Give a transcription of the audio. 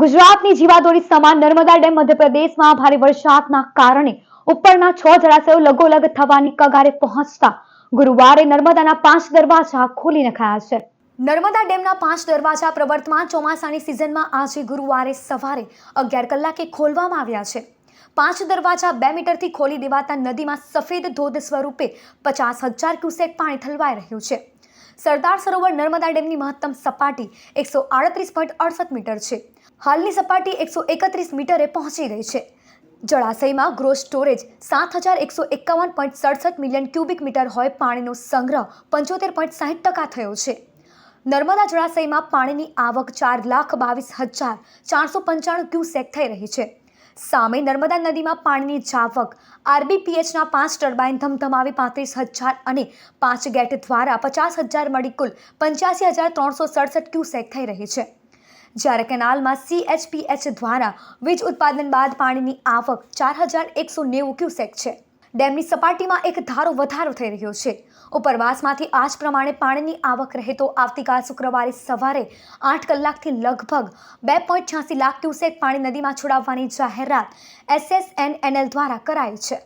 ગુજરાતની જીવાદોરી સમાન નર્મદા ડેમ મધ્યપ્રદેશમાં ભારે વરસાદના કારણે ઉપરના છ જળાશયો લગોલગ થવાની કગારે પહોંચતા ગુરુવારે નર્મદાના પાંચ દરવાજા ખોલી નખાયા છે. નર્મદા ડેમના પાંચ દરવાજા પ્રવર્તમાન ચોમાસાની સિઝનમાં આજે ગુરુવારે સવારે અગિયાર કલાકે ખોલવામાં આવ્યા છે. પાંચ દરવાજા બે મીટરથી ખોલી દેવાતા નદીમાં સફેદ ધોધ સ્વરૂપે પચાસ હજાર ક્યુસેક પાણી ઠલવાઈ રહ્યું છે. સરદાર સરોવર નર્મદા ડેમની મહત્તમ સપાટી એકસો આડત્રીસ પોઈન્ટ અડસઠ મીટર છે. હાલની સપાટી એકસો એકત્રીસ મીટરે પહોંચી ગઈ છે. જળાશયમાં ગ્રોસ સ્ટોરેજ સાત હજાર એકસો એકાવન પોઈન્ટ સડસઠ મિલિયન ક્યુબિક મીટર હોય પાણીનો સંગ્રહ પંચોતેર પોઈન્ટ સાહીઠ ટકા થયો છે. નર્મદા જળાશયમાં પાણીની આવક ચાર લાખ બાવીસ હજાર ચારસો પંચાણું ક્યુસેક થઈ રહી છે. સામે નર્મદા નદીમાં પાણીની જાવક આરબીપીએચના પાંચ ટર્બાઇન ધમધમાવી પાંત્રીસ હજાર અને પાંચ ગેટ દ્વારા પચાસ હજાર મળી કુલ પંચ્યાસી હજાર ત્રણસો સડસઠ ક્યુસેક થઈ રહી છે. જ્યારે કેનાલમાં સીએચપીએચ દ્વારા વીજ ઉત્પાદન બાદ પાણીની આવક ચાર હજાર એકસો નેવું ક્યુસેક છે. ડેમની સપાટીમાં એક ધારો વધારો થઈ રહ્યો છે. ઉપરવાસમાંથી આ જ પ્રમાણે પાણીની આવક રહે તો આવતીકાલ શુક્રવારે સવારે આઠ કલાકથી લગભગ બે પોઈન્ટ છ્યાસી લાખ ક્યુસેક પાણી નદીમાં છોડાવવાની જાહેરાત એસએસએનએનએલ દ્વારા કરાઈ છે.